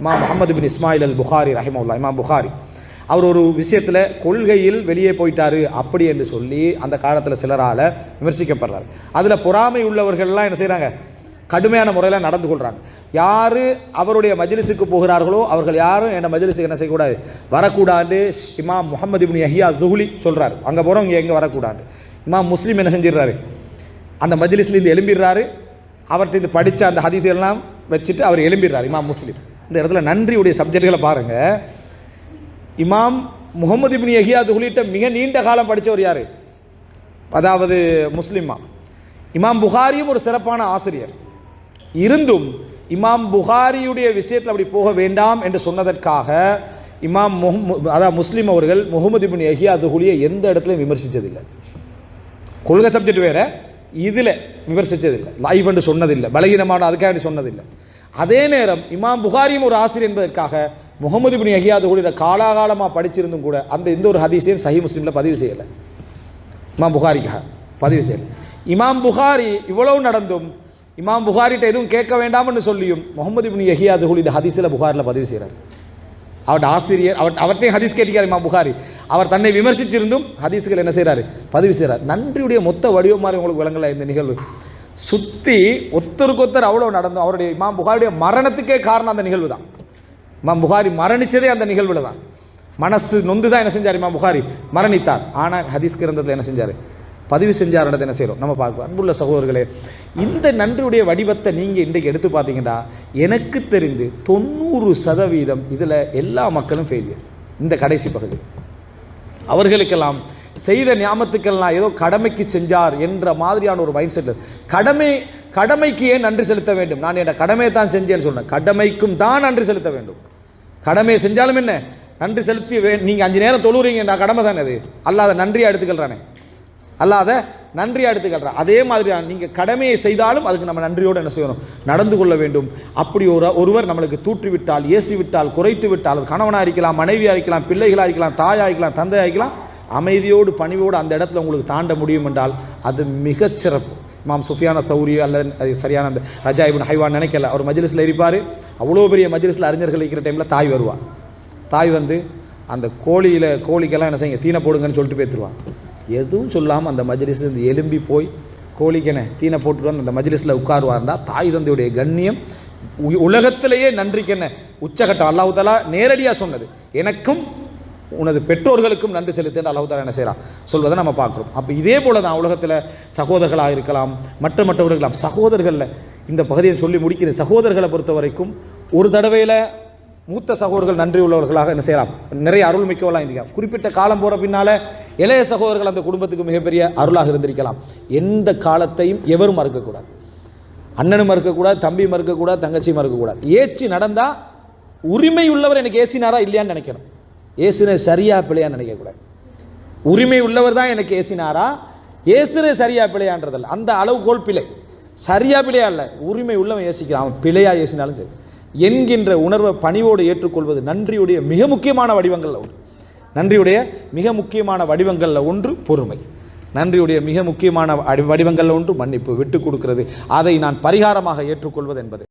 இமா முகமது பின் இஸ்மாயில் அல் புகாரி ரஹிமவுல்லா இமாம் புகாரி. அவர் ஒரு விஷயத்தில் கொள்கையில் வெளியே போயிட்டாரு அப்படி என்று சொல்லி அந்த காலத்தில் சிலரால் விமர்சிக்கப்படுறாரு. அதில் பொறாமை உள்ளவர்கள்லாம் என்ன செய்கிறாங்க கடுமையான முறையில் நடந்து கொள்கிறாங்க யார் அவருடைய மஜ்லிஸுக்கு போகிறார்களோ அவர்கள் யாரும் என்ன மஜ்லிஸுக்கு என்ன செய்யக்கூடாது? வரக்கூடாது. இமாம் முகமது இப்னு யஹியா துஹுலி சொல்கிறாரு அங்கே போகிறவங்க எங்கே வரக்கூடாது. இமாம் முஸ்லீம் என்ன செஞ்சிடுறாரு? அந்த மஜ்லிஸ்லேருந்து எழும்பிடுறாரு. அவர்கிட்ட இது படித்த அந்த ஹதீஸ் வச்சுட்டு அவர் எழும்பிடுறாரு இமாம் முஸ்லீம். இந்த இடத்துல நன்றியுடைய சப்ஜெக்டுகளை பாருங்கள் இமாம் முகமது இப்னு யஹியா துஹுலிட்ட மிக நீண்ட காலம் படித்தவர் யார்? அதாவது முஸ்லிமா. இமாம் புகாரியும் ஒரு சிறப்பான ஆசிரியர். இருந்தும் இமாம் புகாரியுடைய விஷயத்தில் அப்படி போக வேண்டாம் என்று சொன்னதற்காக இமாம் முஹம் அதாவது முஸ்லீம் அவர்கள் முகமது இபின் யஹியா துஹுலியை எந்த இடத்துலையும் விமர்சித்ததில்லை கொள்கை சப்ஜெக்ட் வேற. இதில் விமர்சித்ததில்லை லைவ் என்று சொன்னதில்லை. பலகீனமான அதுக்காக சொன்னதில்லை. அதே நேரம் இமாம் புகாரியும் ஒரு ஆசிரியர் என்பதற்காக முகமது பின் அஹியாது கூட காலாகாலமாக படிச்சிருந்தும் கூட அந்த எந்த ஒரு ஹதீஸையும் சஹி முஸ்லீமில் பதிவு செய்யலை. இமாம் புகாரிக்காக பதிவு செய்யலை. இமாம் புகாரி இவ்வளவு நடந்தும் இமாம் புகாரிட்ட எதுவும் கேட்க வேண்டாம்னு சொல்லியும் முகமது பின் யஹியா துஹுலிட ஹதீஸில் புகாரில் பதிவு செய்கிறார் அவருடைய ஆசிரியர் அவர் அவர்த்தையும் ஹதீஸ் கேட்டிருக்கார் இமாம் புகாரி. அவர் தன்னை விமர்சிச்சிருந்தும் ஹதீஸ்கள் என்ன செய்கிறாரு பதிவு செய்கிறார் நன்றியுடைய மொத்த வடிவம் மாதிரி உங்களுக்கு விளங்கல இந்த நிகழ்வு. சுற்றி ஒத்தருக்கு ஒத்தர் அவ்வளோ நடந்தோம். அவருடைய இமாம் புகாரிடைய மரணத்துக்கே காரணம் அந்த நிகழ்வு தான். இமாம் புகாரி மரணிச்சதே அந்த நிகழ்வில் தான். மனசு நொந்து தான் என்ன செஞ்சார் இமாம் புகாரி? மரணித்தார். ஆனால் ஹதீஸ் கிரந்தத்தில் என்ன செஞ்சார்? பதிவு செஞ்சார்ன்றது என்ன செய்கிறோம் நம்ம பார்க்கலாம் அன்புள்ள சகோதரர்களே இந்த நன்றியுடைய வடிவத்தை நீங்கள் இன்றைக்கு எடுத்து பார்த்தீங்கன்னா எனக்கு தெரிந்து தொண்ணூறு சதவீதம் இதில் எல்லா மக்களும் ஃபெயிலியர் இந்த கடைசி பகுதி. அவர்களுக்கெல்லாம் செய்த ஞாபகத்துக்கெல்லாம் ஏதோ கடமைக்கு செஞ்சார் என்ற மாதிரியான ஒரு மைண்ட் செட் கடமை கடமைக்கு ஏன் நன்றி செலுத்த வேண்டும்? நான் என் கடமையை தான் செஞ்சேன்னு சொன்னேன் கடமைக்கும் தான் நன்றி செலுத்த வேண்டும். கடமையை செஞ்சாலும் என்ன? நன்றி செலுத்தி வே நீங்கள் அஞ்சு நேரம் தொழுறீங்க நான் கடமை தானே அது? அல்லாத நன்றியாக எடுத்துக்கிறானே அல்லாத நன்றியாக எடுத்துக்கொள்றான் அதே மாதிரி நீங்கள் கடமையை செய்தாலும் அதுக்கு நம்ம நன்றியோடு என்ன செய்யணும்? நடந்து கொள்ள வேண்டும். அப்படி ஒரு ஒருவர் நம்மளுக்கு தூற்றிவிட்டால் ஏசி விட்டால் குறைத்து விட்டால் அது கணவனாக இருக்கலாம் மனைவியாக இருக்கலாம் பிள்ளைகளாக இருக்கலாம் தாயாக இருக்கலாம் தந்தையாக இருக்கலாம் அமைதியோடு பணிவோடு அந்த இடத்துல உங்களுக்கு தாண்ட முடியும் என்றால் அது மிக சிறப்பு. மாம் சுஃபியான சௌரியோ அல்லது அது சரியான அந்த ரஜா இபின் ஹைவான் நினைக்கல. அவர் மஜ்லிஸில் இருப்பார். அவ்வளோ பெரிய மஜ்லிஸில் அறிஞர்கள் இருக்கிற டைமில் தாய் வருவார் தாய் வந்து அந்த கோழியில் கோழிக்கெல்லாம் என்ன செய்யுங்க தீனை போடுங்கன்னு சொல்லிட்டு பேத்துருவான் எதுவும் சொல்லாமல் அந்த மஜ்லிஸ்லேருந்து எலும்பி போய் கோழிக்கென தீனை போட்டுட்டு வந்து அந்த மஜ்லிஸில் உட்காருவார்னா தாய் தந்தையுடைய கண்ணியம் உ- உலகத்திலேயே நன்றிக்கென்ன உச்சகட்டம். அல்லாஹ் தாலா நேரடியாக சொன்னது. எனக்கும் உனது பெற்றோர்களுக்கும் நன்றி செலுத்து அல்லாஹ் தாலா என்ன செய்கிறான் சொல்வதை நம்ம பார்க்குறோம். அப்போ இதே போல தான் உலகத்தில் சகோதரர்களாக இருக்கலாம் மற்ற மற்றவர்களாம் சகோதரர்களில் இந்த பகுதியை சொல்லி முடிக்கிற சகோதரர்களை பொறுத்த வரைக்கும் ஒரு தடவையில் மூத்த சகோதரர்கள் நன்றி உள்ளவர்களாக என்ன செய்யலாம்? நிறைய அருள் மிக்கவெல்லாம் இருந்திருக்கலாம். குறிப்பிட்ட காலம் போகிற பின்னால் இளைய சகோதரர்கள் அந்த குடும்பத்துக்கு மிகப்பெரிய அருளாக இருந்திருக்கலாம். எந்த காலத்தையும் எவரும் மறுக்கக்கூடாது. அண்ணனும் மறுக்கக்கூடாது தம்பி மறுக்கக்கூடாது தங்கச்சியும் மறுக்கக்கூடாது. ஏச்சி நடந்தால் உரிமை உள்ளவர் எனக்கு ஏசினாரா இல்லையான்னு நினைக்கணும். ஏசுனது சரியா பிள்ளையான்னு நினைக்கக்கூடாது உரிமை உள்ளவர் தான் எனக்கு ஏசினாரா? ஏசுனது சரியா பிள்ளையான்றதில்ல அந்த அளவுகோல் பிழை. சரியா பிழையா இல்லை. உரிமை உள்ளவன் ஏசிக்கிறான். அவன் பிழையா ஏசினாலும் சரி. என்கின்ற உணர்வை பணிவோடு ஏற்றுக்கொள்வது நன்றியுடைய மிக முக்கியமான வடிவங்களில் ஒன்று. நன்றியுடைய மிக முக்கியமான வடிவங்களில் ஒன்று பொறுமை. நன்றியுடைய மிக முக்கியமான வடிவங்களில் ஒன்று மன்னிப்பு. விட்டு கொடுக்கிறது. அதை நான் பரிகாரமாக ஏற்றுக்கொள்வது என்பது.